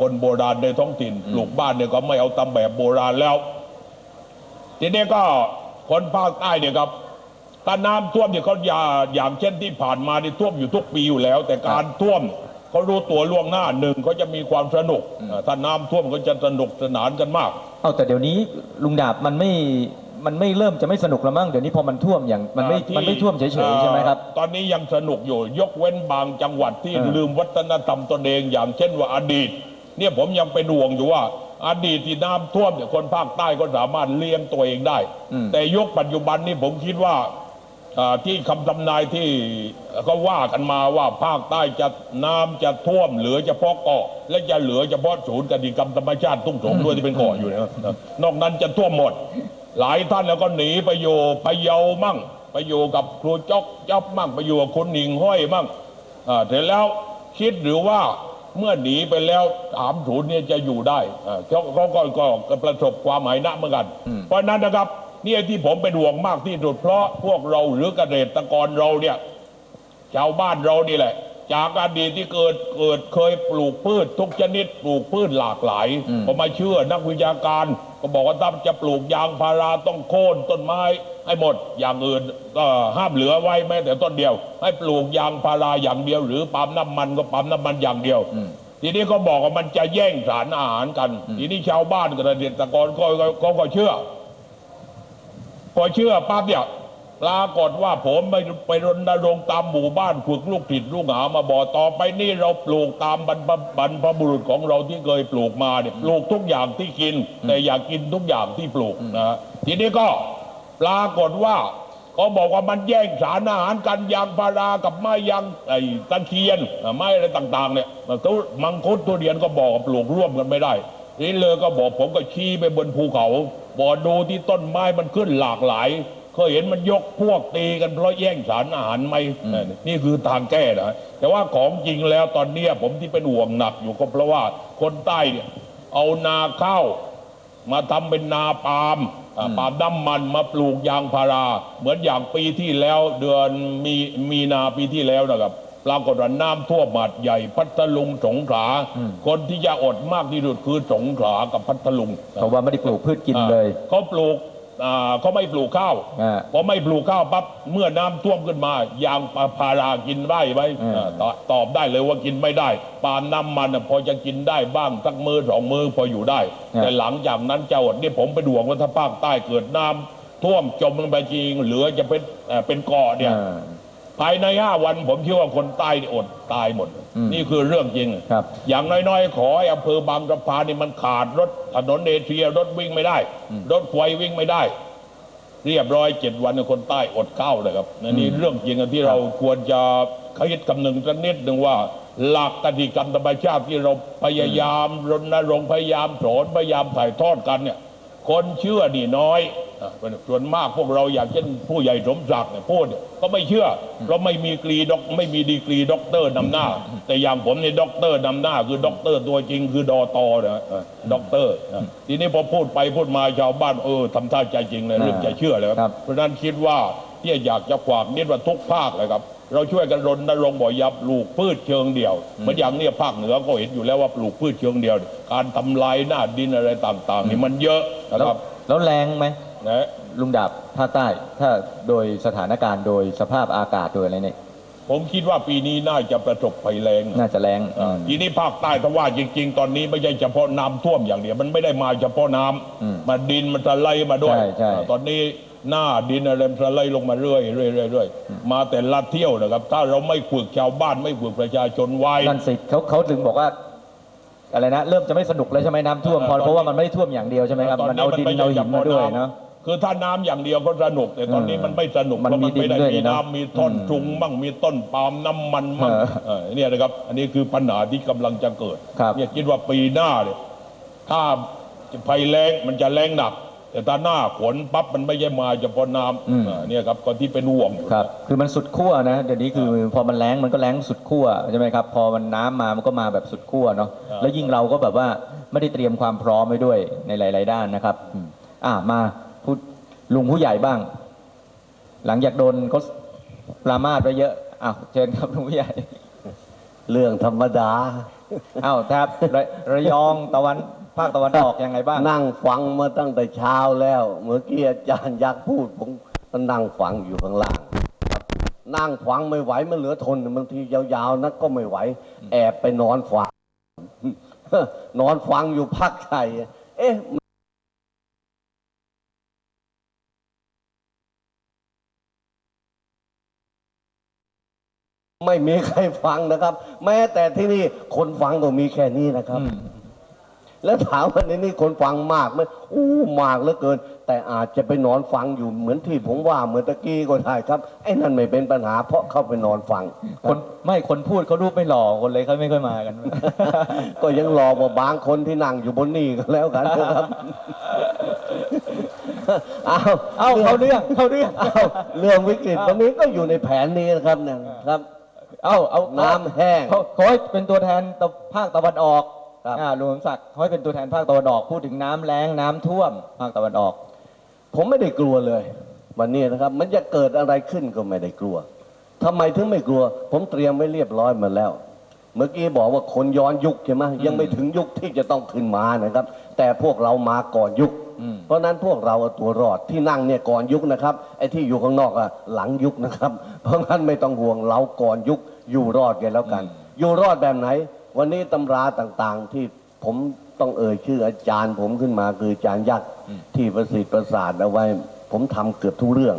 คนโบราณในท้องถิ่นปลูกบ้านเนี่ยก็ไม่เอาตามแบบโบราณแล้ว ทีนี้ก็คนภาคใต้เนี่ยครับถ้าน้ำท่วมเนี่ยเขาอย่าอย่างเช่นที่ผ่านมานี่ท่วมอยู่ทุกปีอยู่แล้ว แต่การท่วมเขารู้ตัวล่วงหน้าหนึ่งเขาจะมีความสนุกอ่าถ้าน้ำท่วมก็จะสนุกสนานกันมาก เอาแต่เดี๋ยวนี้ลุงดาบมันไม่มันไม่เริ่มจะไม่สนุกแล้วมั้งเดี๋ยวนี้พอมันท่วมอย่างมันไม่อ่าที่มันไม่ท่วมเฉยๆใช่ไหมครับอ่าตอนนี้ยังสนุกอยู่ยกเว้นบางจังหวัดที่อ่าลืมวัฒนธรรมตนเองอย่างเช่นว่าอดีต เนี่ยผมยังเป็นห่วงอยู่ว่า อดีตที่น้ำท่วมเนี่ยคนภาคใต้ก็สามารถเลี้ยงตัวเองได้ แต่ยุคปัจจุบันนี่ผมคิดว่าอ่าที่คำทำนายที่ก็ว่ากันมาว่าภาคใต้จะน้ำจะท่วม เหลือเฉพาะเกาะ และจะเหลือเฉพาะศูนย์กติกรรมธรรมชาติทุ่งสงด้วยที่เป็นเกาะอยู่นะครับนอกนั้นจะท่วมหมด หลายท่านแล้วก็หนีไปอยู่พะเยามั่งไปอยู่กับครูจอกจ๊อบมั่งไปอยู่กับคุณหนิงห้อยมั่งอ่าเสร็จแล้วคิดหรือว่า เมื่อหนีไปแล้วถามศูนย์เนี่ยจะอยู่ได้อ่าเขาเขาก็ก็ก็ประสบความหายนะเหมือนกัน เพราะฉะนั้นนะครับนี่ที่ผมเป็นห่วงมากที่สุดเพราะพวกเราหรือเกษตรกรเราเนี่ยชาวบ้านเรานี่แหละ จากอดีตที่เกิดเกิดเคยปลูกพืชทุกชนิดปลูกพืชหลากหลายก็มาเชื่อนักวิชาการ ก็บอกว่าถ้าจะปลูกยางพาราต้องโค่นต้นไม้ให้หมดอย่างอื่นก็ห้ามเหลือไว้แม้แต่ต้นเดียว ให้ปลูกยางพาราอย่างเดียว หรือปั๊มน้ำมันก็ปั๊มน้ำมันอย่างเดียว ทีนี้ก็บอกว่ามันจะแย่งสารอาหารกัน ทีนี้ชาวบ้านเกษตรกรก็ก็ก็ก็เชื่อพอเชื่อปั๊บเนี่ย ปรากฏว่าผมไปไปรณรงค์ตามหมู่บ้านฝึกลูกผิดลูกหามาบอกต่อไปนี่เราปลูกตามบรรพบรรพบุรุษของเราที่เคยปลูกมาเนี่ยปลูกทุกอย่างที่กิน แต่อยากกินทุกอย่างที่ปลูกนะฮะทีนี้ก็ปรากฏว่าเขาบอกว่ามันแย่งสารอาหารกันยางพารากับไม้ยางไอ้ตะเคียนไม้อะไรต่าง ๆ เนี่ยทุมังคุดทุเรียนก็บอกปลูกร่วมกันไม่ได้นี่เลยก็บอกผมก็ชี้ไปบนภูเขาบอกดูที่ต้นไม้มันขึ้นหลากหลาย เคยเห็นมันยกพวกตีกันเพราะแย่งสารอาหารไหมเออนี่คือทางแก้นะแต่ว่าของจริงแล้วตอนเนี้ยผมที่เป็นห่วงหนักอยู่ก็เพราะว่าคนใต้เนี่ยเอานาข้าวมาทำเป็นนาปาล์มอ่าปาล์มน้ำมันมาปลูกยางพารา เหมือนอย่างปีที่แล้วเดือนมีมีนาปีที่แล้วนะครับปรากฏว่าน้ำท่วมหาดใหญ่พัทลุงสงขลาคนที่จะอดมากที่สุดคือสงขลากับพัทลุงเพราะว่าไม่ได้ปลูกพืชกินเลยอ่าเขาปลูก อ่าเขาไม่ปลูกข้าวอ่าพอไม่ปลูกข้าวปั๊บเมื่อน้ำท่วมขึ้นมา ยางพารากินได้ไหมอ่า อ่าตอตอบได้เลยว่ากินไม่ได้ปาล์มน้ำมันน่ะพอจะกินได้บ้างสักมือสองมือพออยู่ได้แต่หลังจากนั้นจะอดนี่ผมไปดวงว่าถ้าภาคใต้เกิดน้ำท่วมจมลงไปจริงเหลือจะเป็นเอ่อเป็นเกาะเนี่ย อ่า ภายในห้าวันผมเชื่อว่าคนใต้นี่อดตายหมด อืมนี่คือเรื่องจริง ครับ อย่างน้อยๆ ขอให้อำเภอบางสะพานนี่มันขาดรถถนนเอเชียรถวิ่งไม่ได้ รถไฟวิ่งไม่ได้ เรียบร้อยเจ็ดวันคนใต้อดข้าวเลยครับนนี่เรื่องจริงอะที่เราควรจะคิดคำนึงสักนิดหนึ่งว่า หลักกติกรรมธรรมชาติที่เราพยายามรณรงค์พยายามสอนพยายามถ่ายทอดกันเนี่ย คนเชื่อนี่น้อยอะส่วนมากพวกเราอย่างเช่นผู้ใหญ่สมศักดิ์เนี่ยพูดเนี่ยก็ไม่เชื่อ เพราะไม่มีกรีด็อกไม่มีดีกรีด็อกเตอร์นำหน้า แต่อย่างผมเนี่ยด็อกเตอร์นำหน้า คือด็อกเตอร์ตัวจริงคือดอตอนะเออด็อกเตอร์นะทีนี้พอพูดไปพูดมาชาวบ้านเออทำท่าใจจริงเลยเริ่มจะเชื่อเลยคครัรับเพราะฉะนั้นคิดว่าที่อยากจะฝากนิดว่าทุกภาคเลยครับ เราช่วยกันรณรงค์บ่อยยับปลูกพืชเชิงเดี่ยวเหมือนอย่างเนี้ยภาคเหนือก็เห็นอยู่แล้วว่าปลูกพืชเชิงเดียว การทำลายหน้าดินอะไรต่างๆนี่มันเยอะนะแล้วครับแล้วแรงไหมนะลุงดาบภาคใต้ ถ้าโดยสถานการณ์โดยสภาพอากาศโดยอะไรเนี่ยผมคิดว่าปีนี้น่าจะประสบภัยแรงน่าจะแรงอ่าทีนี้ภาคใต้ถ้าว่าจริง ๆ ตอนนี้ไม่ใช่เฉพาะน้ำท่วมอย่างเดียวมันไม่ได้มาเฉพาะน้ำอืมมาดินมันจะไหลมาด้วยใช่ใช่ อ่าตอนนี้ หน้าดินอะไรมันจะไหลลงมาเรื่อยเรื่อยเรื่อยเรื่อยมาแต่ละเที่ยวนะครับ ถ้าเราไม่ฝึกชาวบ้านไม่ฝึกประชาชนไว้นั่นสิเขาเขาถึงบอกว่าอะไรนะเริ่มจะไม่สนุกเลยใช่ไหมน้ำท่วมเพราะเพราะว่ามันไม่ได้ท่วมอย่างเดียวใช่ไหมครับตมันเอาดินเอาหินมาด้วยเนาะคือถ้าน้ำอย่างเดียวก็สนุก แต่ตอนนี้เออมันไม่สนุกมันเพราะมีมันไม่ได้ดินด้วยมีเนอะน้ำมีท่อนอืมจุงมั่งมีต้นปาล์มน้ำมันมั่งเออเออเนี่ยนะครับ อันนี้คือปัญหาที่กำลังจะเกิดครับเนี่ยคิดว่าปีหน้าเนี่ยถ้าภัยแล้งมันจะแรงหนัก แต่ถ้าหน้าฝนปั๊บมันไม่ใช่มาเฉพาะน้ำอ่าเนี่ยครับคนที่เป็นห่วงอยู่ครับ คือมันสุดขั้วนะเดี๋ยวนี้คือพอมันแรงมันก็แรงสุดขั้วใช่ไหมครับ พอมันน้ำมามันก็มาแบบสุดขั้วเนาะครับแล้วยิ่งเราก็แบบว่าไม่ได้เตรียมความพร้อมไว้ด้วยในหลาย ๆ ด้านนะครับอืมอ่ามาพูดลุงผู้ใหญ่บ้าง หลังจากโดนเขาปรามาสไปเยอะอ้าวเชิญครับลุงผู้ใหญ่ เรื่องธรรมดาเอ้าครับระระยองตะวัน ภาคตะวันออกยังไงบ้าง นั่งฟังมาตั้งแต่เช้าแล้ว เมื่อกี้อาจารย์ยักษ์พูดผมก็นั่งฟังอยู่ข้างล่างครับนั่งฟังไม่ไหวมันเหลือทนบางทียาวๆนักก็ไม่ไหว แอบไปนอนฟังนอนฟังอยู่พักใหญ่เอ๊ะไม่มีใครฟังนะครับ แม้แต่ที่นี่คนฟังก็มีแค่นี้นะครับอืม แล้วถามว่าในนี้คนฟังมากไหมอู้มากเหลือเกิน แต่อาจจะไปนอนฟังอยู่เหมือนที่ผมว่าเหมือนตะกี้ก็ได้ครับไอ้นั่นไม่เป็นปัญหาเพราะเข้าไปนอนฟัง คนไม่คนพูดเขารูปไม่หล่อคนเลยเขาไม่ค่อยมากัน ก็ยังรอว่าบางคนที่นั่งอยู่บนนี่ก็แล้วกันนะครับเอาเอ้าเขาเรื่องเขาเรื่องเอาเรื่องวิกฤตวันนี้ก็อยู่ในแผนนี้นะครับเนะครับ เอ้าเอาน้ำแห้งเขาเขาให้เป็นตัวแทนตะภาคตะวันออก ครับอ่าลุงสมศักดิ์เขาให้เป็นตัวแทนภาคตะวันออกพูดถึงน้ำแล้งน้ำท่วมภาคตะวันออก ผมไม่ได้กลัวเลย วันนี้นะครับ มันจะเกิดอะไรขึ้นก็ไม่ได้กลัวทำไมถึงไม่กลัว ผมเตรียมไว้เรียบร้อยหมาแล้ว เมื่อกี้บอกว่าคนย้อนยุคใช่ไหมยังไม่ถึงยุคที่จะต้องขึ้นมานะครับ แต่พวกเรามาก่อนยุค อืม เพราะฉะนั้นพวกเราเอาตัวรอดที่นั่งเนี่ยก่อนยุคนะครับไอ้ที่อยู่ข้างนอกอะหลังยุคนะครับ เพราะงั้นไม่ต้องห่วงเราก่อนยุคอยู่รอดกันแล้วกัน อยู่รอดแบบไหน วันนี้ตำราต่างๆที่ผมต้องเอ่ยชื่ออาจารย์ ผมขึ้นมาคืออาจารย์ยักษ์ที่ประสิทธิ์ประสาทเอาไว้ ผมทำเกือบทุกเรื่อง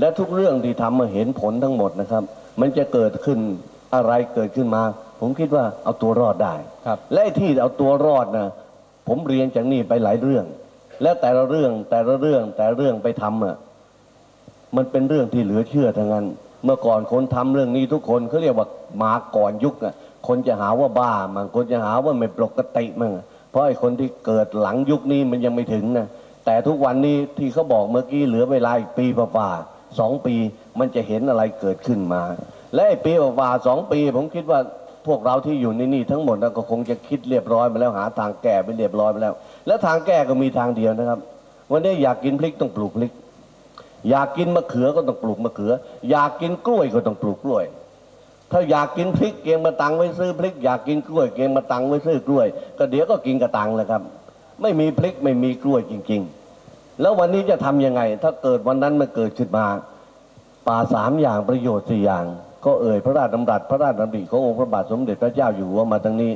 และทุกเรื่องที่ทำมาเห็นผลทั้งหมดนะครับ มันจะเกิดขึ้นอะไรเกิดขึ้นมา ผมคิดว่าเอาตัวรอดได้ครับและไอ้ที่เอาตัวรอดนะผมเรียนจากนี่ไปหลายเรื่อง และแต่ละเรื่องแต่ละเรื่องแต่ละเรื่องไปทำอะมันเป็นเรื่องที่เหลือเชื่อทั้งนั้น เมื่อก่อนคนทำเรื่องนี้ทุกคนเขาเรียกว่ามาก่อนยุคอะ คนจะหาว่าบ้ามั่งคนจะหาว่าไม่ปกติมั่งเพราะไอ้คนที่เกิดหลังยุคนี้มันยังไม่ถึงนะแต่ทุกวันนี้ที่เขาบอกเมื่อกี้เหลือเวลาอีกปีป่าสองปีมันจะเห็นอะไรเกิดขึ้นมา และไอ้ปีป่าสองปี ผมคิดว่าพวกเราที่อยู่ในนี่ทั้งหมดนะก็คงจะคิดเรียบร้อยมาแล้วหาทางแก้ไปเรียบร้อยไปแล้ว แล้วทางแก้ก็มีทางเดียวนะครับ วันนี้อยากกินพริกต้องปลูกพริก อยากกินมะเขือก็ต้องปลูกมะเขือ อยากกินกล้วยก็ต้องปลูกกล้วย ถ้าอยากกินพริกเกียงมาตังไว้ซื้อพริก อยากกินกล้วยเกียงมาตังไว้ซื้อกล้วย ก็เดี๋ยวก็กินกระตังเลยครับ ไม่มีพริกไม่มีกล้วยจริง ๆ แล้ววันนี้จะทำยังไง ถ้าเกิดวันนั้นมันเกิดขึ้นมา ป่าสามอย่างประโยชน์สี่อย่าง ก็เอ่ยพระราชดำรัสพระราชดำริขององค์พระบาทสมเด็จพระเจ้าอยู่หัวมาทั้งนี้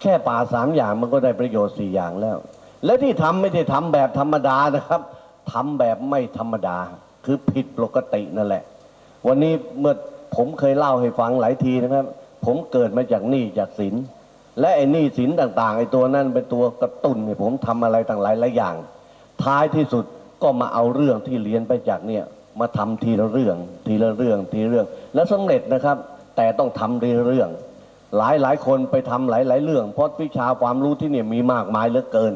แค่ป่าสามอย่างมันก็ได้ประโยชน์สี่อย่างแล้ว และที่ทำไม่ได้ทำแบบธรรมดานะครับทำแบบไม่ธรรมดา คือผิดปกตินั่นแหละ วันนี้เมื่อ ผมเคยเล่าให้ฟังหลายทีนะครับ ผมเกิดมาจากหนี้จากสิน และไอ้หนี้สินต่าง ๆ ไอ้ตัวนั้นเป็นตัวกระตุ้นให้ผมทำอะไรต่างหลายหลายอย่าง ท้ายที่สุดก็มาเอาเรื่องที่เรียนไปจากเนี่ยมาทำทีละเรื่อง ทีละเรื่องทีเรื่อง แล้วสำเร็จนะครับ แต่ต้องทำเรื่อง หลายหลายคนไปทำหลายหลายเรื่อง เพราะวิชาความรู้ที่เนี่ยมีมากมายเหลือเกิน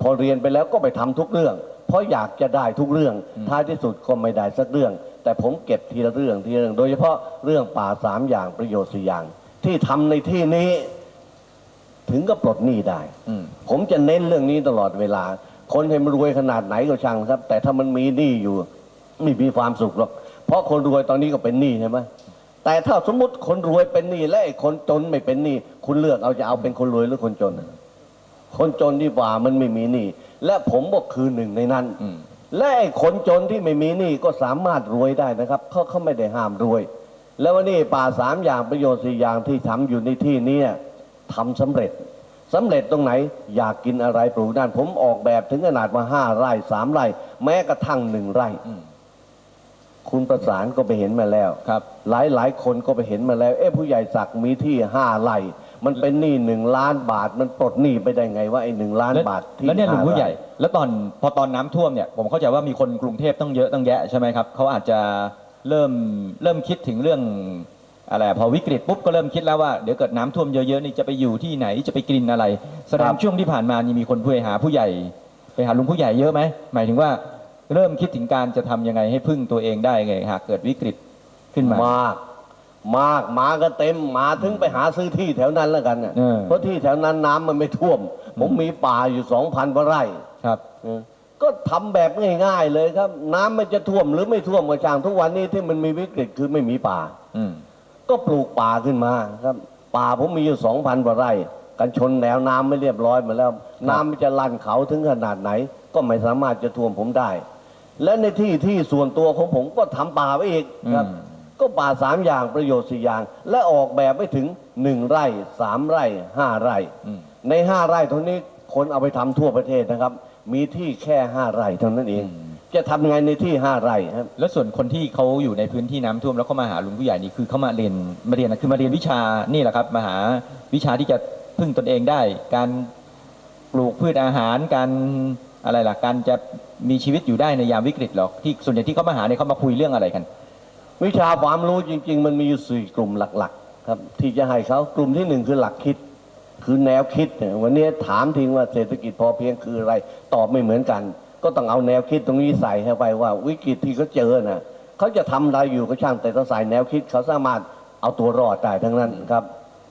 พอเรียนไปแล้วก็ไปทำทุกเรื่อง ราะอยากจะได้ทุกเรื่อง ท้ายที่สุดก็ไม่ได้สักเรื่อง แต่ผมเก็บทีละเรื่องทีละเรื่อง โดยเฉพาะเรื่องป่าสามอย่างประโยชน์สี่อย่าง ที่ทำในที่นี้ ถึงก็ปลดหนี้ได้อืมผมจะเน้นเรื่องนี้ตลอดเวลา คนให้มันรวยขนาดไหนก็ช่างครับ แต่ถ้ามันมีหนี้อยู่ไม่มีความสุขหรอก เพราะคนรวยตอนนี้ก็เป็นหนี้ใช่ไหมแต่ถ้าสมมติคนรวยเป็นหนี้และไอ้คนจนไม่เป็นหนี้คุณเลือกเอาจะเอาเป็นคนรวยหรือคนจน คนจนดีกว่ามันไม่มีหนี้และผมบอกคือหนึ่งในนั้นอืมและไอ้คนจนที่ไม่มีหนี้ก็สามารถรวยได้นะครับเขาเขาไม่ได้ห้ามรวย แล้ววันนี้ป่าสามอย่างประโยชน์สี่อย่างที่ทำอยู่ในที่เนี้ทำสำเร็จสำเร็จตรงไหนอยากกินอะไรปลูกนั่นผมออกแบบถึงขนาดว่าห้าไร่สามไร่ แม้กระทั่งหนึ่งไร่อืมคุณประสานก็ไปเห็นมาแล้วครับ หลายหลายคนก็ไปเห็นมาแล้ว เอ๊ะผู้ใหญ่ศักดิ์มีที่ห้าไร่ มันเป็นหนี้หนึ่งล้านบาท มันปลดหนี้ไปได้ไงว่าไอ้หนึ่งล้านแล้วบาทที่แล้วเนี่ยลุงาผู้ใหญ่ไร่แล้วตอนพอตอนน้ำท่วมเนี่ยผมเข้าใจว่ามีคนกรุงเทพต้องเยอะต้องแยะใช่ไหมครับเขาอาจจะเริ่มเริ่มคิดถึงเรื่องอะไรพอวิกฤตปุ๊บก็เริ่มคิดแล้วว่าเดี๋ยวเกิดน้ำท่วมเยอะๆนี่จะไปอยู่ที่ไหนจะไปกินอะไร แสดครังบ ช่วงที่ผ่านมานี่มีคนไปหาผู้ใหญ่ ไปหาลุงผู้ใหญ่เยอะไหมหมายถึงว่าเริ่มคิดถึงการจะทำยังไงให้พึ่งตัวเองได้ไงหากเกิดวิกฤตขึ้นมามาก มากมาก็เต็มมาถึงไปหาซื้อที่แถวนั้นแล้วกันน่ะเออ เพราะที่แถวนั้นน้ำมันไม่ท่วม ผมมีป่าอยู่สองพันกว่าไร่ครับ เออก็ทำแบบง่าย ๆ เลยครับ น้ำมันจะท่วมหรือไม่ท่วมก็ช่างทุกวันนี้ที่มันมีวิกฤตคือไม่มีป่า อืม ก็ปลูกป่าขึ้นมาครับป่าผมมีอยู่สองพันกว่าไร่ กันชนแนวน้ำไม่เรียบร้อยมาแล้ว น้ำมันจะลั่นเขาถึงขนาดไหน ก็ไม่สามารถจะท่วมผมได้ และในที่ที่ส่วนตัวของผมก็ทำป่าไว้อีกครับ อืม ก็ป่าสามอย่างประโยชน์สี่อย่าง และออกแบบไม่ถึงหนึ่งไร่สามไร่ห้าไร่ ในห้าไร่เท่านี้คนเอาไปทำทั่วประเทศนะครับ มีที่แค่ห้าไร่เท่านั้นเอง จะทำไงในที่ห้าไร่ครับ แล้วส่วนคนที่เขาอยู่ในพื้นที่น้ำท่วมแล้วเขามาหาลุงผู้ใหญ่นี่คือเขามาเรียนมาเรียนคือมาเรียนวิชานี่แหละครับมาหาวิชาที่จะพึ่งตนเองได้ การปลูกพืชอาหารการอะไรล่ะการจะมีชีวิตอยู่ได้ในยามวิกฤตหรอกที่ส่วนใหญ่ที่เขามาหาเนี่ยเขามาคุยเรื่องอะไรกัน วิชาความรู้จริง ๆ มันมีอยู่สี่กลุ่มหลักๆ ครับ ที่จะให้เขากลุ่มที่หนึ่งคือหลักคิด คือแนวคิดเนี่ยวันนี้ถามทิ้งว่าเศรษฐกิจพอเพียงคืออะไร ตอบไม่เหมือนกัน ก็ต้องเอาแนวคิดตรงนี้ใส่เข้าไปว่า วิกฤตที่เขาเจอน่ะเขาจะทำอะไรอยู่ก็ช่างแต่ต้องใส่แนวคิดเขาสามารถเอาตัวรอดได้ทั้งนั้นครับ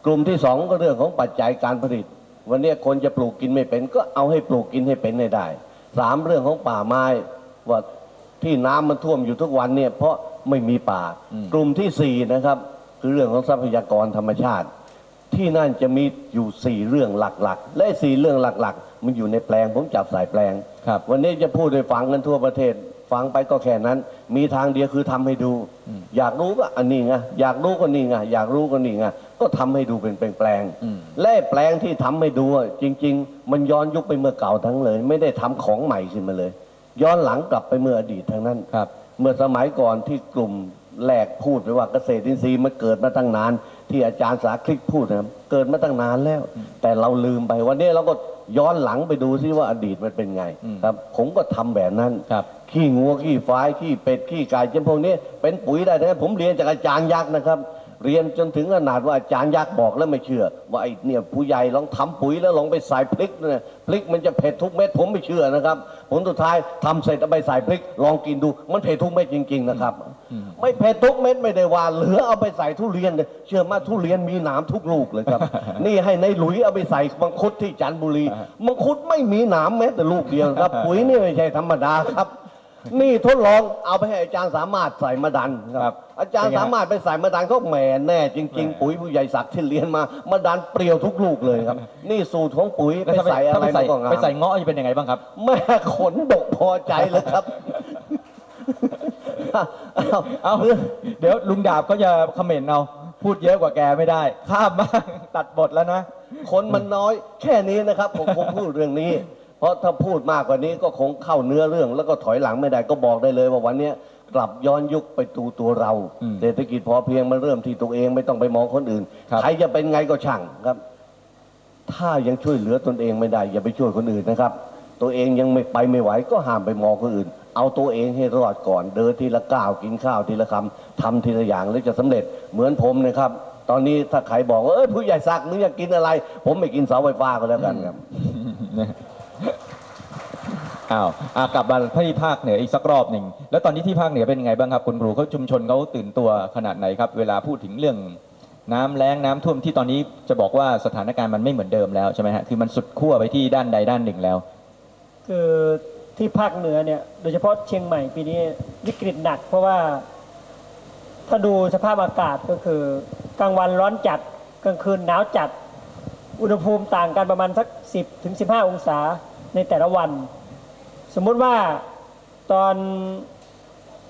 กลุ่มที่สองก็เรื่องของปัจจัยการผลิต วันนี้คนจะปลูกกินไม่เป็น ก็เอาให้ปลูกกินให้เป็นให้ได้สามเรื่องของป่าไม้ว่าที่น้ำมันท่วมอยู่ทุกวันเนี่ยเพราะ ไม่มีป่าอืมกลุ่มที่สี่นะครับ คือเรื่องของทรัพยากรธรรมชาติ ที่นั่นจะมีอยู่สี่เรื่องหลักๆ และสี่เรื่องหลักๆ มันอยู่ในแปลงผมจับสายแปลงครับ วันนี้จะพูดให้ฟังกันทั่วประเทศ ฟังไปก็แค่นั้น มีทางเดียวคือทำให้ดูอืมอยากรู้ก็อันนี้ไงอยากรู้ก็นี่ไงอยากรู้ก็นี่ไงก็ทำให้ดูเป็นแปลงๆอืมและแปลงที่ทำให้ดูอะจริง ๆ มันย้อนยุคไปเมื่อเก่าทั้งเลย ไม่ได้ทำของใหม่ขึ้นมาเลย ย้อนหลังกลับไปเมื่ออดีตทั้งนั้นครับ เมื่อสมัยก่อนที่กลุ่มแรกพูดไปว่าเกษตรอินทรีย์มันเกิดมาตั้งนาน ที่อาจารย์สาคลิกพูดนะครับเกิดมาตั้งนานแล้ว แต่เราลืมไปวันนี้เราก็ย้อนหลังไปดูซิว่าอดีตมันเป็นไงอืมครับผมก็ทำแบบนั้นครับขี้งัวขี้ฟ้ายขี้เป็ดขี้ไก่เจ้าพวกนี้เป็นปุ๋ยได้ทั้งนั้นผมเรียนจากอาจารย์ยักษ์นะครับ เรียนจนถึงขนาดว่าอาจารย์ยักษ์บอกแล้วไม่เชื่อ ว่าไอ้เนี่ยผู้ใหญ่ลองทำปุ๋ยแล้วลองไปใส่พริกเนี่ยพริกมันจะเผ็ดทุกเม็ดผมไม่เชื่อนะครับ ผลสุดท้ายทำเสร็จเอาไปใส่พริก ลองกินดูมันเผ็ดทุกเม็ดจริง ๆ นะครับ ไม่เผ็ดทุกเม็ดไม่ได้ว่าเหลือเอาไปใส่ทุเรียนเลยเชื่อมาทุเรียนมีหนามทุกลูกเลยครับ นี่ให้ในหลุยเอาไปใส่มังคุดที่จันทบุรีมังคุดไม่มีหนามแม้แต่ลูกเดียวครับ ปุ๋ยนี่ไม่ใช่ธรรมดาครับ นี่ทดลองเอาไปให้อาจารย์สามารถใส่มาดันคครัรับบอาจารย์เป็นไงสามารถไปใส่มาดันเขาแหมแน่จริง ๆ ปุ๋ยผู้ใหญ่ศักดิ์ที่เรียนมามาดันเปรี้ยวทุกลูกเลยครับ นี่สูตรของปุ๋ยแล้วไปถ้าไปใส่อะถ้าไรไปใส่มันก็งามไปใส่เงาะจะเป็นยังไงบ้างครับ แม่ขนดกพอใจเลยครับเอาเอาเดี๋ยวลุงดาบเขาจะคอมเมนต์เอาพูดเยอะกว่าแกไม่ได้ ข้ามบ้างตัดบทแล้วนะ คนมันน้อย แค่นี้นะครับ ผมคงพูดเรื่องนี้เพ ราะถ้าพูดมากกว่านี้ก็คงเข้าเนื้อเรื่อง แล้วก็ถอยหลังไม่ได้ก็บอกได้เลยว่าวันเนี้ยกลับย้อนยุคไปตูตัวเราอืมเศรษฐกิจพอเพียงมันเริ่มที่ตัวเองไม่ต้องไปมองคนอื่นครับใครจะเป็นไงก็ช่างครับ ถ้ายังช่วยเหลือตนเองไม่ได้ อย่าไปช่วยคนอื่นนะครับ ตัวเองยังไม่ไปไม่ไหวก็ห้ามไปมองคนอื่น เอาตัวเองให้รอดก่อน เดินทีละก้าวกินข้าวทีละคำทำทีละอย่างแล้วจะสำเร็จเหมือนผมนะครับ ตอนนี้ถ้าใครบอกว่าเอ้ยผู้ใหญ่ศักดิ์มึงอยากกินอะไร ผมไม่กินเสาไฟฟ้าก็แล้วกันครับ อ้าวอะกลับมาที่ภาคเหนืออีกสักรอบหนึ่ง แล้วตอนนี้ที่ภาคเหนือเป็นยังไงบ้างครับคุณครูเขาชุมชนเขาตื่นตัวขนาดไหนครับ เวลาพูดถึงเรื่องน้ำแล้งน้ำท่วมที่ตอนนี้จะบอกว่าสถานการณ์มันไม่เหมือนเดิมแล้วใช่ไหมฮะคือมันสุดขั้วไปที่ด้านใดด้านหนึ่งแล้ว คือที่ภาคเหนือเนี่ยโดยเฉพาะเชียงใหม่ปีนี้วิกฤตหนัก เพราะว่า ถ้าดูสภาพอากาศก็คือกลางวันร้อนจัดกลางคืนหนาวจัด อุณหภูมิต่างกันประมาณสัก 10ถึง15 องศาในแต่ละวัน สมมุติว่าตอน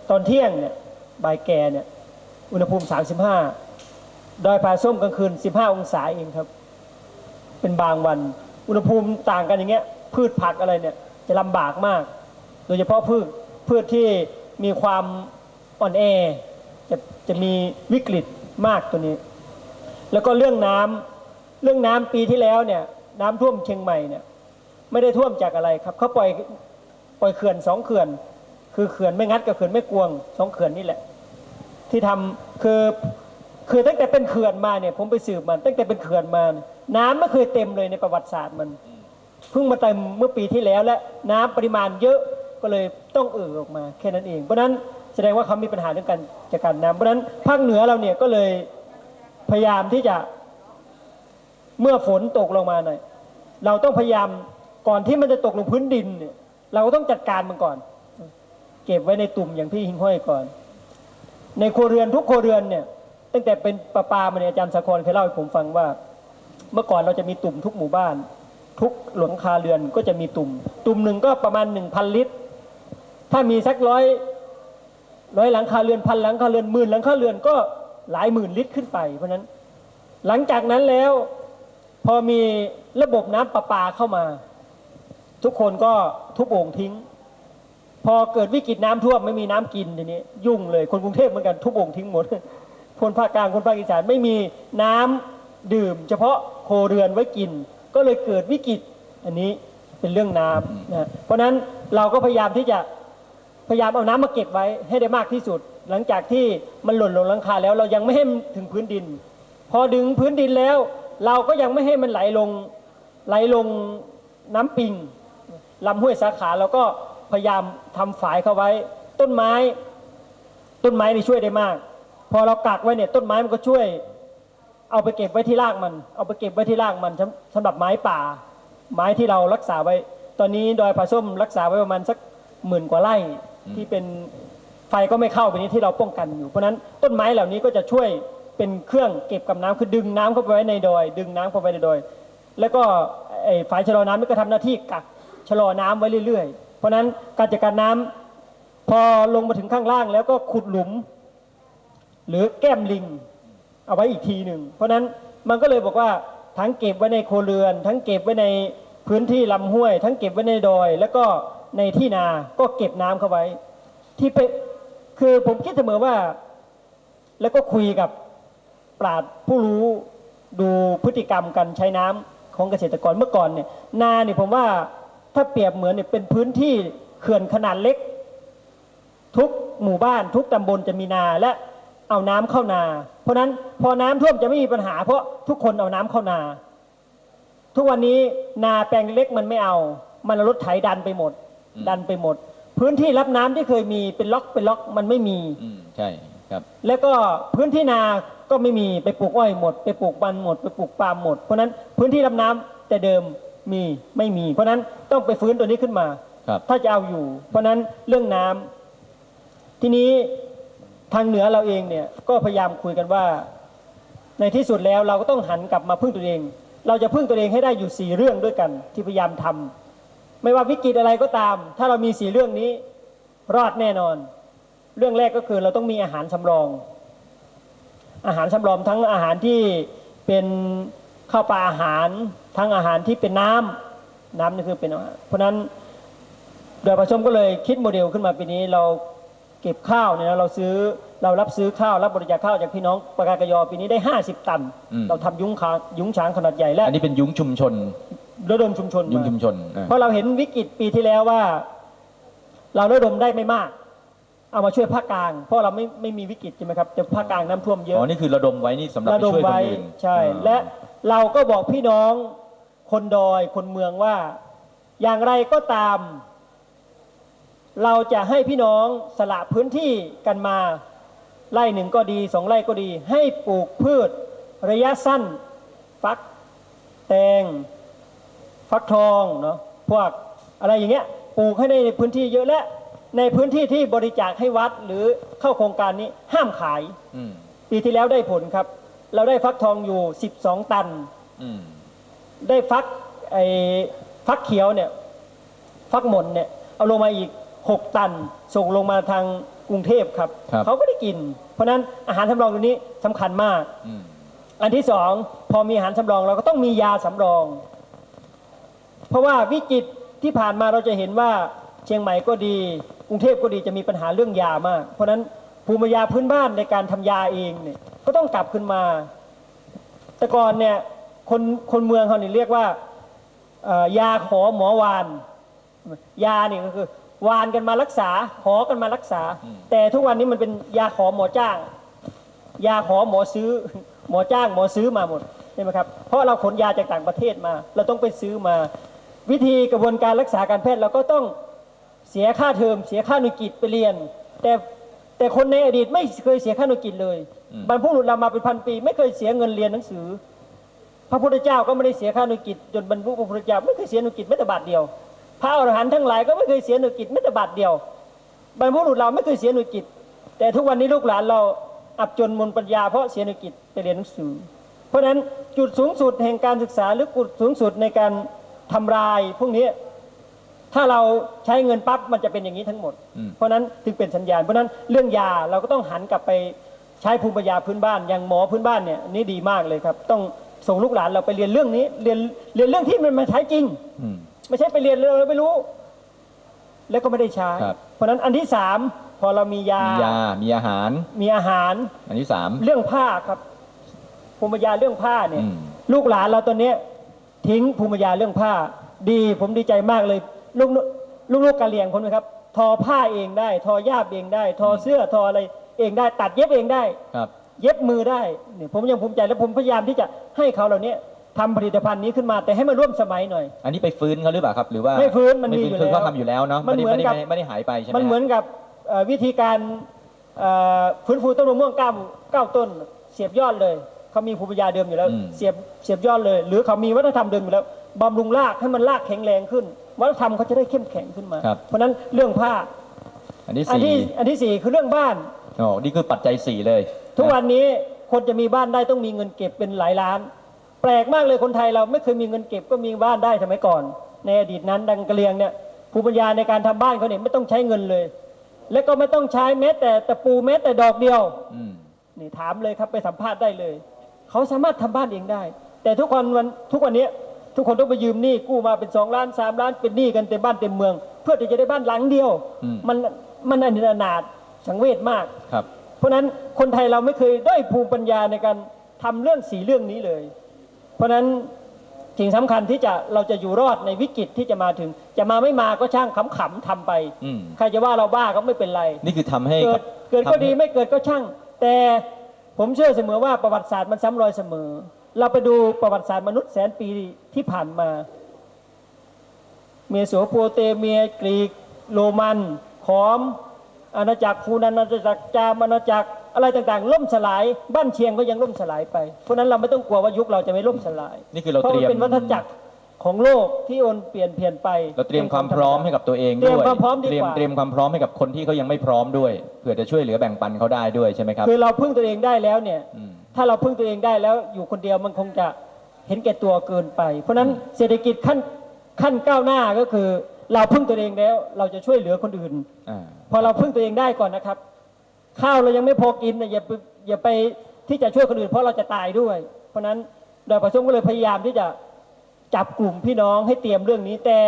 ตอนเที่ยงเนี่ยบ่ายแก่เนี่ยอุณหภูมิ 35 ดอยผาส้มกลางคืน 15 องศาเองครับ เป็นบางวัน อุณหภูมิต่างกันอย่างเงี้ย พืชผักอะไรเนี่ยจะลำบากมาก โดยเฉพาะพืชพืชที่มีความอ่อนแอจะจะมีวิกฤตมากตัวนี้ แล้วก็เรื่องน้ำเรื่องน้ำปีที่แล้วเนี่ย น้ำท่วมเชียงใหม่เนี่ย ไม่ได้ท่วมจากอะไรครับเขาปล่อย ปล่อยเขื่อนสองเขื่อน คือเขื่อนไม่งัดกับเขื่อนไม่กวงสองเขื่อนนี่แหละ ที่ทำคือคือตั้งแต่เป็นเขื่อนมาเนี่ยผมไปสืบมัน ตั้งแต่เป็นเขื่อนมานี่ยน้ำไม่เคยเต็มเลยในประวัติศาสตร์มันเพิ่งมาเต็มเมื่อปีที่แล้วและน้ำปริมาณเยอะก็เลยต้องเอ่อออกมาแค่นั้นเอง เพราะนั้นแสดงว่าเขามีปัญหาเรื่องการจัดการน้ำเพราะฉะนั้นภาคเหนือเราเนี่ยก็เลยพยายามที่จะเมื่อฝนตกลงมาหน่อยเราต้องพยายามก่อนที่มันจะตกลงพื้นดินเนี่ย เราก็ต้องจัดการมันก่อน เก็บไว้ในตุ่มอย่างพี่หิงห้อยก่อน ในครัวเรือนทุกครัวเรือนเนี่ย ตั้งแต่เป็นประปามาเนี่ยอาจารย์สะครเคยเล่าให้ผมฟังว่า เมื่อก่อนเราจะมีตุ่มทุกหมู่บ้าน ทุกหลังคาเรือนก็จะมีตุ่ม ตุ่มหนึ่งก็ประมาณหนึ่งพันลิตร ถ้ามีสักร้อยร้อยหลังคาเรือนพันหลังคาเรือนหมื่นหลังคาเรือนก็หลายหมื่นลิตรขึ้นไป เพราะฉะนั้นหลังจากนั้นแล้วพอมีระบบน้ำประปาเข้ามา ทุกคนก็ทุบโอ่งทิ้ง พอเกิดวิกฤตน้ำท่วมไม่มีน้ำกินทีนี้ ยุ่งเลยคนกรุงเทพเหมือนกันทุบโอ่งทิ้งหมดคนภาคกลางคนภาคอีสานไม่มีน้ำดื่ม เฉพาะโคเรือนไว้กิน ก็เลยเกิดวิกฤตอันนี้เป็นเรื่องน้ำนะเพราะนั้นเราก็พยายามที่จะพยายามเอาน้ำมาเก็บไว้ให้ได้มากที่สุด หลังจากที่มันหล่นลงหลังคาแล้วเรายังไม่ให้ถึงพื้นดิน พอดึงพื้นดินแล้ว เราก็ยังไม่ให้มันไหลลงไหลลงน้ำปิง ลำห้วยสาขาเราก็พยายามทำฝายเข้าไว้ ต้นไม้ ต้นไม้นี่ช่วยได้มาก พอเรากักไว้เนี่ยต้นไม้มันก็ช่วย เอาไปเก็บไว้ที่รากมัน เอาไปเก็บไว้ที่รากมันสำสำหรับไม้ป่า ไม้ที่เรารักษาไว้ ตอนนี้ดอยผาส้มรักษาไว้ประมาณสักหมื่นกว่าไร่ที่เป็นไฟก็ไม่เข้าไปนี้ที่เราป้องกันอยู่ เพราะนั้นต้นไม้เหล่านี้ก็จะช่วยเป็นเครื่องเก็บกับน้ำคือดึงน้ำเข้าไปไว้ในดอย ดึงน้ำเข้าไปในดอย แล้วก็ไอ้ฝายชะลอน้ำนี่ก็ทำหน้าที่กัก ชะลอน้ำไว้เรื่อยๆ เพราะฉะนั้นการจัดการน้ำพอลงมาถึงข้างล่างแล้วก็ขุดหลุม หรือแก้มลิง เอาไว้อีกทีหนึ่ง เพราะฉะนั้นมันก็เลยบอกว่าทั้งเก็บไว้ในโคเรือน ทั้งเก็บไว้ในพื้นที่ลำห้วย ทั้งเก็บไว้ในดอย แล้วก็ในที่นาก็เก็บน้ำเข้าไว้ ที่เป็นคือผมคิดเสมอว่า แล้วก็คุยกับปราดผู้รู้ดูพฤติกรรมการใช้น้ำของเกษตรกรเมื่อก่อนเนี่ยนาเนี่ยผมว่า ถ้าเปรียบเหมือนเนี่ยเป็นพื้นที่เขื่อนขนาดเล็ก ทุกหมู่บ้านทุกตำบลจะมีนาและเอาน้ำเข้านา เพราะฉะนั้นพอน้ำท่วมจะไม่มีปัญหา เพราะทุกคนเอาน้ำเข้านา ทุกวันนี้นาแปลงเล็กมันไม่เอา มันเอารถไถดันไปหมด ดันไปหมด พื้นที่รับน้ำที่เคยมีเป็นล็อกเป็นล็อกมันไม่มีอืมใช่ครับ แล้วก็พื้นที่นาก็ไม่มีไปปลูกอ้อยหมด ไปปลูกมันหมด ไปปลูกปาล์มหมดเพราะฉะนั้นพื้นที่รับน้ำแต่เดิม มีไม่มี เพราะฉะนั้นต้องไปฟื้นตัวนี้ขึ้นมา ครับ ถ้าจะเอาอยู่ เพราะฉะนั้นเรื่องน้ำทีนี้ทางเหนือเราเองเนี่ยก็พยายามคุยกันว่า ในที่สุดแล้วเราก็ต้องหันกลับมาพึ่งตัวเอง เราจะพึ่งตัวเองให้ได้อยู่สี่เรื่องด้วยกัน ที่พยายามทำไม่ว่าวิกฤตอะไรก็ตาม ถ้าเรามีสี่เรื่องนี้ รอดแน่นอน เรื่องแรกก็คือเราต้องมีอาหารสำรอง อาหารสำรองทั้งอาหารที่เป็น ข้าวปลาอาหารทั้งอาหารที่เป็นน้ำน้ำนี่คือเป็นอาหารเพราะฉะนั้นโดยประชมก็เลยคิดโมเดลขึ้นมาปีนี้เราเก็บข้าวเนี่ยนะเราซื้อเรารับซื้อข้าวรับบริจาคข้าวจากพี่น้องปากากยอปีนี้ได้ 50 ตันอืมเราทำยุ้งขางยุ้งฉางขนาดใหญ่และอันนี้เป็นยุ้งชุมชนระดมชุมชนยุ้งมาชุมชนอ่าเพราะเราเห็นวิกฤตปีที่แล้วว่า เราระดมได้ไม่มาก เอามาช่วยภาคกลาง เพราะเราไม่ไม่มีวิกฤตใช่ไหมครับแต่ภาคกลางน้ำท่วมเยอ๋อะอนี่คือระดมไว้นี่สำหรับระไปดมช่วยคนไว้อื่นใช่อ่าและ เราก็บอกพี่น้องคนดอยคนเมืองว่า อย่างไรก็ตาม เราจะให้พี่น้องสละพื้นที่กันมา ไร่หนึ่งก็ดีสองไร่ก็ดี ให้ปลูกพืช ระยะสั้น ฟัก แตง ฟักทองเนาะพวกอะไรอย่างเงี้ยปลูกให้ในพื้นที่เยอะและในพื้นที่ที่บริจาคให้วัดหรือเข้าโครงการนี้ห้ามขายอืมปีที่แล้วได้ผลครับ เราได้ฟักทองอยู่ 12 ตัน อืมได้ฟักไอ้ฟักเขียวเนี่ย ฟักหม่นเนี่ย เอาลงมาอีก 6 ตัน ส่งลงมาทางกรุงเทพครับ ครับเขาก็ได้กิน เพราะฉะนั้นอาหารสำรองตัวนี้สำคัญมาก อืมอันที่สองพอมีอาหารสำรองเราก็ต้องมียาสำรอง เพราะว่าวิกฤตที่ผ่านมาเราจะเห็นว่าเชียงใหม่ก็ดี กรุงเทพก็ดีจะมีปัญหาเรื่องยามาก เพราะฉะนั้นภูมิปัญญาพื้นบ้านในการทำยาเองเนี่ย ก็ต้องกลับขึ้นมา แต่ก่อนเนี่ยคนคนเมืองเขาเนี่ยเรียกว่าเอ่อยาขอหมอวาน ยาเนี่ยก็คือ วานกันมารักษา ขอกันมารักษา แต่ทุกวันนี้มันเป็นยาขอหมอจ้าง ยาขอหมอซื้อ หมอจ้างหมอซื้อมาหมดใช่ไหมครับ เพราะเราขนยาจากต่างประเทศมา เราต้องไปซื้อมา วิธีกระบวนการรักษาการแพทย์เราก็ต้องเสียค่าเทอมเสียค่าหน่วยกิจไปเรียน แต่แต่คนในอดีตไม่เคยเสียค่าหน่วยกิจเลยอืม บรรพบุรุษเรามาเป็นพันปี ไม่เคยเสียเงินเรียนหนังสือ พระพุทธเจ้าก็ไม่ได้เสียค่าหน่วยกิจจนบรรลุพระพุทธเจ้าไม่เคยเสียหน่วยกิจแม้แต่บาทเดียว พระอรหันต์ทั้งหลายก็ไม่เคยเสียหน่วยกิจแม้แต่บาทเดียว บรรพบุรุษเราไม่เคยเสียหน่วยกิจ แต่ทุกวันนี้ลูกหลานเราอับจนมนปัญญาเพราะเสียหน่วยกิจไปเรียนหนังสือ เพราะฉะนั้นจุดสูงสุดแห่งการศึกษาหรือจุดสูงสุดในการทำลายพวกนี้ถ้าเราใช้เงินปั๊บมันจะเป็นอย่างนี้ทั้งหมด เพราะนั้นจึงเป็นสัญญาณ เพราะนั้นเรื่องยาเราก็ต้องหันกลับไป ใช้ภูมิปัญญาพื้นบ้านอย่างหมอพื้นบ้านเนี่ยอันนี่ดีมากเลยครับ ต้องส่งลูกหลานเราไปเรียนเรื่องนี้เรียนเรียนเรื่องที่มันมาใช้จริงอืมไม่ใช่ไปเรียนเรื่องเราไม่รู้ แล้วก็ไม่ได้ใช้ ครับ เพราะฉะนั้นอันที่สามพอเรามียามียา มีอาหาร มีอาหาร อันที่สาม เรื่องผ้าครับ ภูมิปัญญาเรื่องผ้าเนี่ย อืม ลูกหลานเราตอนเนี้ยทิ้งภูมิปัญญาเรื่องผ้า ดีผมดีใจมากเลย ลูกลูกลูกกะเหรี่ยงคนนะครับ ทอผ้าเองได้ ทอย่าบเองได้ ทอเสื้อทออะไร เองได้ตัดเย็บเองได้ ครับ เย็บมือได้เนี่ยผมยังภูมิใจและผมพยายามที่จะให้เขาเหล่านี้ทำผลิตภัณฑ์นี้ขึ้นมาแต่ให้มันร่วมสมัยหน่อย อันนี้ไปฟื้นเขาหรือเปล่าครับ หรือว่าไม่ฟื้นมันมีไอยู่คือแล้วเขาทำอยู่แล้วเนาะมันไม่ได้เหมือนกับไม่ได้ไม่ได้หายไปใช่ไหมมันเหมือนกับเอ่อวิธีการเอ่อฟื้นฟูต้นมะม่วงเก้าเก้าต้น เสียบยอดเลยเขามีภูมิปัญญาเดิมอยู่แล้วอืมเสียบเสียบยอดเลย หรือเขามีวัฒนธรรมเดิมอยู่แล้วบำรุงรากให้มันรากแข็งแรงขึ้น วัฒนธรรมเขาจะได้เข้มแข็งขึ้นมาครับเพราะฉะนั้นเรื่องผ้าอันที่อันสี่ที่อันที่สี่คือเรื่องบ้าน อ๋อนี่คือปัจจัยสี่เลยทุกวันนี้คนจะมีบ้านได้ต้องมีเงินเก็บเป็นหลายล้าน แปลกมากเลยคนไทยเราไม่เคยมีเงินเก็บก็มีบ้านได้สมัยก่อน ในอดีตนั้นดังกะเลียงเนี่ยภูมิปัญญาในการทำบ้านเขาเนี่ยไม่ต้องใช้เงินเลย และก็ไม่ต้องใช้แม้แต่ตะปูแม้แต่ดอกเดียวอืมนี่ถามเลยครับไปสัมภาษณ์ได้เลย เขาสามารถทำบ้านเองได้ แต่ทุกคนวันทุกวันนี้ทุกคนต้องไปยืมหนี้กู้มาเป็นสองล้านสามล้านเป็นหนี้กันเต็มบ้านเต็มเมือง เพื่อที่จะได้บ้านหลังเดียวอืมมันมันอนิจนาถ สังเวชมาก ครับ เพราะฉะนั้นคนไทยเราไม่เคยได้ภูมิปัญญาในการทำเรื่องสีเรื่องนี้เลย เพราะฉะนั้นสิ่งสำคัญที่จะเราจะอยู่รอดในวิกฤตที่จะมาถึง จะมาไม่มาก็ช่างขำๆทำไป อืม ใครจะว่าเราบ้าก็ไม่เป็นไร นี่คือทำให้เกิดบเกิดก็ทำให้ดีไม่เกิดก็ช่าง แต่ผมเชื่อเสมอว่าประวัติศาสตร์มันซ้ำรอยเสมอ เราไปดูประวัติศาสตร์มนุษย์แสนปีที่ผ่านมา เมโสโปเตเมียกรีก โรมันขอม อาณาจักรฟูนันอาณาจักรจามอาณาจักรอะไรต่างๆ ล่มสลาย บ้านเชียงก็ยังล่มสลายไป เพราะฉะนั้นเราไม่ต้องกลัวว่ายุคเราจะไม่ล่มสลายนี่คือเราเพราะเตมัรียมเป็นวัฏจักรของโลกที่โอนเปลี่ยนเปลี่ยนไป เราเตรียมความพร้อมให้กับตัวเองเตรีด้วยยมความพร้อมดีเตรียกมว่าเตรียมความพร้อมให้กับคนที่เขายังไม่พร้อมด้วยเผื่อจะช่วยเหลือแบ่งปันเขาได้ด้วยใช่ไหมครับคือเราพึ่งตัวเองได้แล้วเนี่ยอืมถ้าเราพึ่งตัวเองได้แล้วอยู่คนเดียวมันคงจะเห็นแก่ตัวเกินไป เพราะฉะนั้นเศรษฐกิจขั้นขั้นก้าวหน้าก็คือ เราพึ่งตัวเองแล้ว เราจะช่วยเหลือคนอื่นอ่าพอเราพึ่งตัวเองได้ก่อนนะครับ ข้าวเรายังไม่พอกินเนี่ยอย่าไปอย่าไปที่จะช่วยคนอื่น เพราะเราจะตายด้วย เพราะฉะนั้นโดยประชุมก็เลยพยายามที่จะจับกลุ่มพี่น้องให้เตรียมเรื่องนี้ แต่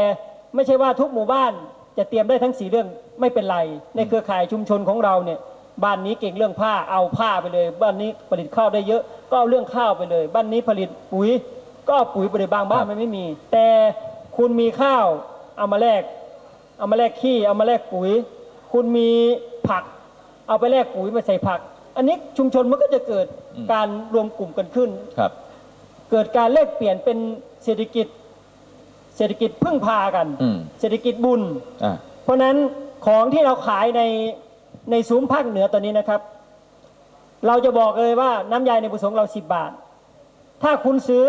ไม่ใช่ว่าทุกหมู่บ้านจะเตรียมได้ทั้งสีเรื่องไม่เป็นไร ในเครือข่ายชุมชนของเราเนี่ยบ้านนี้เก่งเรื่องผ้าเอาผ้าไปเลย บ้านนี้ผลิตข้าวได้เยอะ ก็เอาเรื่องข้าวไปเลย บ้านนี้ผลิตปุ๋ย ก็เอาปุ๋ยไปเลยบางบ้านมันไม่มี แต่คุณมีข้าว เอามาแลกเอามาแลกขี้เอามาแลกปุ๋ย คุณมีผัก เอาไปแลกปุ๋ยมาใส่ผัก อันนี้ชุมชนมันก็จะเกิดอืมการรวมกลุ่มกันขึ้น ครับ เกิดการแลกเปลี่ยนเป็นเศรษฐกิจ เศรษฐกิจพึ่งพากัน อืม เศรษฐกิจบุญ อ่า เพราะฉะนั้นของที่เราขายในในซุ้มภาคเหนือตอนนี้นะครับ เราจะบอกเลยว่าน้ำยาในบุสงเรา10บาท ถ้าคุณซื้อ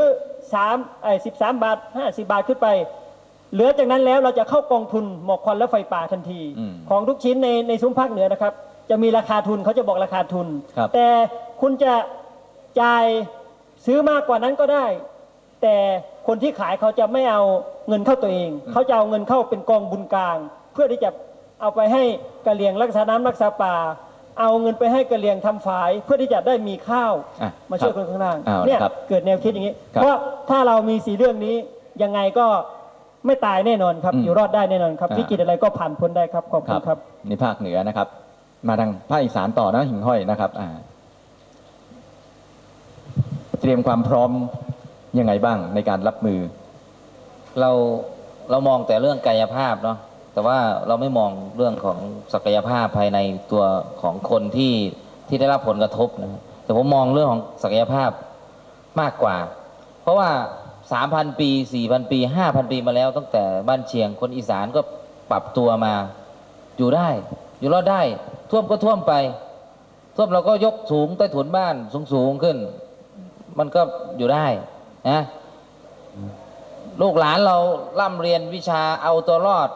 3ไอ้สิบสามบาท50บาทขึ้นไป เหลือจากนั้นแล้วเราจะเข้ากองทุนหมอกควันและไฟป่าทันที อืมของทุกชิ้นในในซุ้มภาคเหนือนะครับ จะมีราคาทุนเขาจะบอกราคาทุน ครับ แต่คุณจะจ่ายซื้อมากกว่านั้นก็ได้ แต่คนที่ขายเขาจะไม่เอาเงินเข้าตัวเอง เขาจะเอาเงินเข้าเป็นกองบุญกลาง เพื่อที่จะเอาไปให้กะเหลี่ยงรักษาน้ำรักษาป่า เอาเงินไปให้กะเหลี่ยงทำฝาย เพื่อที่จะได้มีข้าวอะมาช่วยคครับนข้างล่างเอาละเนี่ยครับเกิดแนวคิดอย่างนี้ ครับ เพราะถ้าเรามีสีเรื่องนี้ยังไงก็ ไม่ตายแน่นอนครับ อืมอยู่รอดได้แน่นอนครับ อ่า วิกฤตอะไรก็ผ่านพ้นได้ครับ ขอบคุณครับ นี่ภาคเหนือนะครับ มาทางภาคอีสานต่อนะหิ่งห้อยนะครับอ่าเตรียมความพร้อมยังไงบ้างในการรับมือ เราเรามองแต่เรื่องกายภาพเนาะแต่ว่าเราไม่มองเรื่องของศักยภาพภายในตัวของคนที่ที่ได้รับผลกระทบนะแต่ผมมองเรื่องของศักยภาพมากกว่า เพราะว่า 3,000 ปี 4,000 ปี 5,000 ปีมาแล้ว ตั้งแต่บ้านเชียงคนอีสานก็ปรับตัวมา อยู่ได้ อยู่รอดได้ ท่วมก็ท่วมไป ท่วมเราก็ยกสูงใต้ถุนบ้านสูงๆขึ้น มันก็อยู่ได้นะลูกหลานเราร่ำเรียนวิชาเอาตัวรอด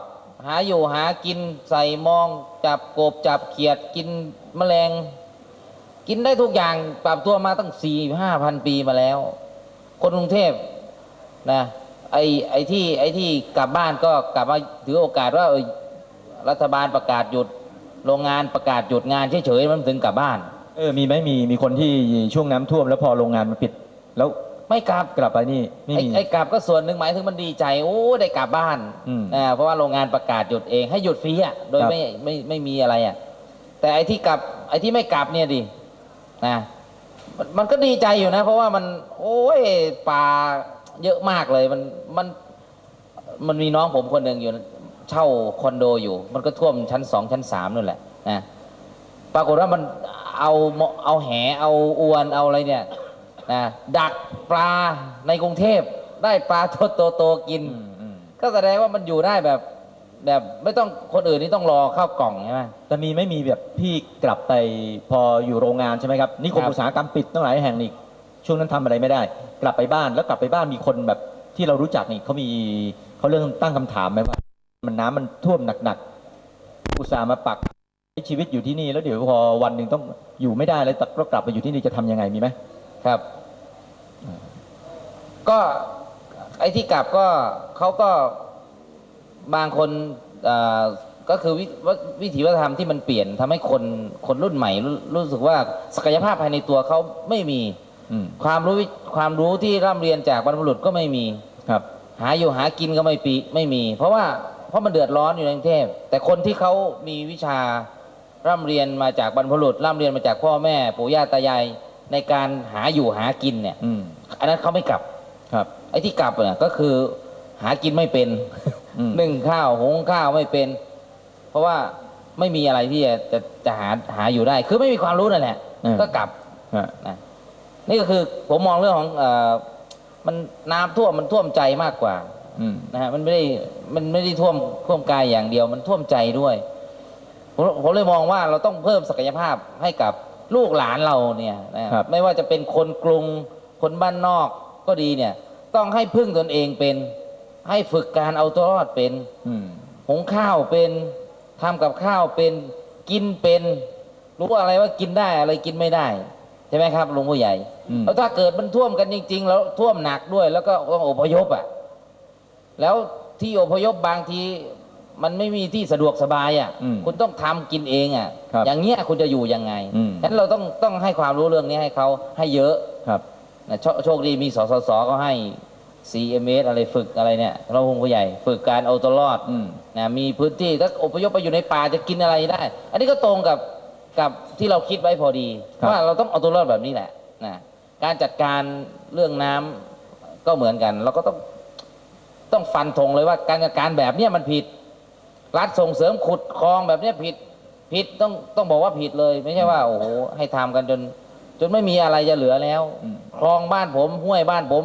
หาอยู่หากินใส่มอง จับกบจับเขียดกินแมลง กินได้ทุกอย่างปรับตัวมาตั้งสี่ห้าพันปีมาแล้ว คนกรุงเทพ นะไอ้ไอ้ที่ไอ้ที่กลับบ้านก็กลับมาถือโอกาสว่าเออรัฐบาลประกาศหยุด โรงงานประกาศหยุดงานเฉยๆมันถึงกลับบ้าน เออมีไหมมีมีคนที่ช่วงน้ำท่วม แล้วพอโรงงานมันปิด แล้วไม่กลับกลับไปนี่ไม่ไอ้มีไอ้กลับก็ส่วนหนึ่งหมายถึงมันดีใจโอ้ได้กลับบ้านอืมนะเพราะว่าโรงงานประกาศหยุดเองให้หยุดฟรีอะโดยครับไม่ไม่ไม่มีอะไรอะแต่ไอ้ที่กลับไอ้ที่ไม่กลับเนี่ยดินะมันมันก็ดีใจอยู่นะ เพราะว่ามัน โอ้ยปลา เยอะมากเลยมันมันมันมีน้องผมคนหนึ่งอยู่ เช่าคอนโดอยู่ มันก็ท่วมชั้นสองชั้นสามนั่นแหละนะปรากฏว่ามันเอาเอาแหเอาอวนเอาอะไรเนี่ยนะดักปลาในกรุงเทพได้ปลาโตโตๆกินอืมอืมก็แสดงว่ามันอยู่ได้แบบแบบไม่ต้องคนอื่นนี่ต้องรอเข้ากล่องใช่ไหมแต่มีไม่มีแบบพี่กลับไปพออยู่โรงงานใช่ไหมครับนิคมครับอุตสาหกรรมปิดตั้งหลายแห่งนี่ช่วงนั้นทำอะไรไม่ได้ กลับไปบ้านแล้วกลับไปบ้านมีคนแบบที่เรารู้จักนี่เขามีเขาเรื่องตั้งคำถามไหมว่า มันน้ำมันท่วมหนักๆอุตส่าห์มาปักใช้ชีวิตอยู่ที่นี่แล้วเดี๋ยวพอวันหนึ่งต้องอยู่ไม่ได้แล้วก็กลับไปอยู่ที่นี่จะทำยังไงมีไหมครับ ก็ไอ้ที่กลับก็เขาก็บางคนก็คือวิววิถีวัฒนธรรมที่มันเปลี่ยนทำให้คนคนรุ่นใหม่รู้สึกว่าศักยภาพภายในตัวเขาไม่มี ความรู้วิความรู้ที่ร่ำเรียนจากบรรพบุรุษก็ไม่มีครับ หาอยู่หากินก็ไม่ปีไม่มี เพราะว่าเพราะมันเดือดร้อนอยู่ในกรุงเทพแต่คนที่เขามีวิชาร่ำเรียนมาจากบรรพบุรุษร่ำเรียนมาจากพ่อแม่ปู่ย่าตายายในการหาอยู่หากินเนี่ยอืมอันนั้นเขาไม่กลับครับ ไอ้ที่กลับเนี่ยก็คือหากินไม่เป็นอืมนึ่งข้าวหุงข้าวไม่เป็น เพราะว่าไม่มีอะไรที่จะจะจะหาหาอยู่ได้ คือไม่มีความรู้นั่นแหละอืมก็กลับฮะนะ นี่ก็คือผมมองเรื่องของเออมันน้ำท่วมมันท่วมใจมากกว่าอืม นะฮะมันไม่ได้มันไม่ได้ท่วมท่วมกายอย่างเดียว มันท่วมใจด้วยผมผมเลยมองว่าเราต้องเพิ่มศักยภาพให้กับลูกหลานเราเนี่ยนะครับ ไม่ว่าจะเป็นคนกรุงคนบ้านนอกก็ดีเนี่ย ต้องให้พึ่งตนเองเป็น ให้ฝึกการเอาตัวรอดเป็น อืม หุงข้าวเป็นทำกับข้าวเป็นกินเป็น รู้อะไรว่ากินได้อะไรกินไม่ได้ ใช่ไหมครับลุงผู้ใหญ่อืม แล้วถ้าเกิดมันท่วมกันจริง ๆ แล้วท่วมหนักด้วย แล้วก็ต้องอพยพอะแล้วที่อพยพบางทีมันไม่มีที่สะดวกสบายอะอืมคุณต้องทำกินเองอะครับอย่างเงี้ยคุณจะอยู่ยังไงอืม ฉะนั้นเราต้องต้องให้ความรู้เรื่องนี้ให้เขาให้เยอะครับ นะโชโชคดีมีสสสก็ให้ CMS อะไรฝึกอะไรเนี่ยเราคงผู้ใหญ่ ฝึกการเอาตัวรอด อืม นะมีพื้นที่ถ้าอพยพไปอยู่ในป่าจะกินอะไรได้ อันนี้ก็ตรงกับ กับที่เราคิดไว้พอดีครับ ว่าเราต้องเอาตัวรอดแบบนี้แหละนะการจัดการเรื่องน้ำก็เหมือนกัน เราก็ต้องต้องฟันธงเลยว่าการจัดการแบบเนี้ยมันผิด รัฐส่งเสริมขุดคลองแบบเนี้ยผิดผิดต้องต้องบอกว่าผิดเลย ไม่ใช่ว่าโอ้โหให้ทำกันจน จนไม่มีอะไรจะเหลือแล้ว อืมคลองบ้านผมห้วยบ้านผม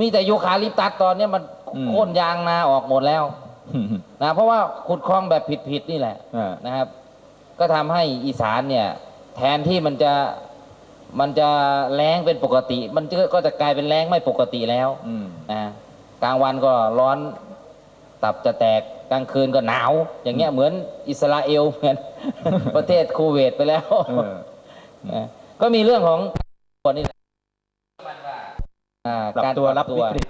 มีแต่ยูคาลิปตัสตอนเนี้ยมันอืม โค่นยางนาออกหมดแล้วอืมนะเพราะว่าขุดคลองแบบผิดๆนี่แหละ อ่า นะครับ ก็ทำให้อีสานเนี่ยแทนที่มันจะมันจะแรงเป็นปกติ มันก็ก็จะกลายเป็นแรงไม่ปกติแล้วอืมนะกลางวันก็ร้อนตับจะแตกกลางคืนก็หนาว อย่างเงี้ยเหมือนอิสราเอลเหมือนประเทศคูเวตไปแล้วเออนะก็มีเรื่องของตัวนี่แหละอ่าปรับการตัวรับวิกฤต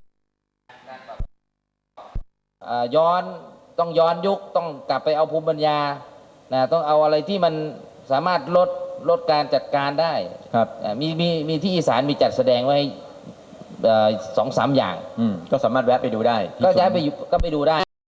อ่าย้อนต้องย้อนยุคต้องกลับไปเอาภูมิปัญญา นะต้องเอาอะไรที่มันสามารถลดลดการจัดการได้ครับอ่ามีมีมีที่อีสานมีจัดแสดงไว้เอ่อสองสามอย่างอืมก็สามารถแวะไปดูได้ที่ก็ศูนย์ย้ายไปอยู่ก็ไปดูได้